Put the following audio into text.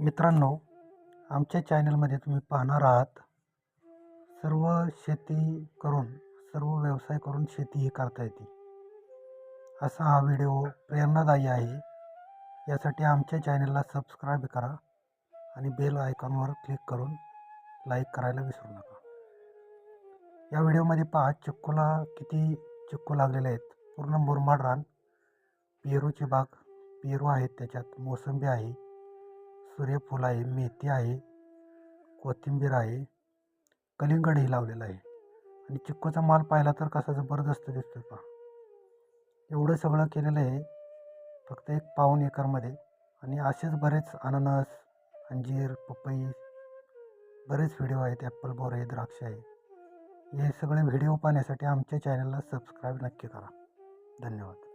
मित्रांनो आमच्या चॅनलमध्ये तुम्ही पाहणार आहात सर्व शेती करून सर्व व्यवसाय करून शेती ही करता येते. असा हा व्हिडिओ प्रेरणादायी आहे. यासाठी आमच्या चॅनलला सबस्क्राईब करा आणि बेल आयकॉनवर क्लिक करून लाईक करायला विसरू नका. या व्हिडिओमध्ये पहा चिक्कूला किती चिक्कू लागलेले आहेत. पूर्ण मुरमाड रान पेरूची बाग पेरू आहेत त्याच्यात मोसंबी आहे. सूर्यफूल आहे मेथी आहे कोथिंबीर आहे कलिंगडही लावलेलं आहे. आणि चिक्कूचा माल पाहिला तर कसा जबरदस्त दिसतो पहा. एवढं सगळं केलेलं आहे फक्त एक पाऊन एकरमध्ये. आणि असेच बरेच अननस अंजीर पपई बरेच व्हिडिओ आहेत ॲप्पल बोर आहे द्राक्ष आहे. हे सगळे व्हिडिओ पाहण्यासाठी आमच्या चॅनलला सबस्क्राईब नक्की करा. धन्यवाद.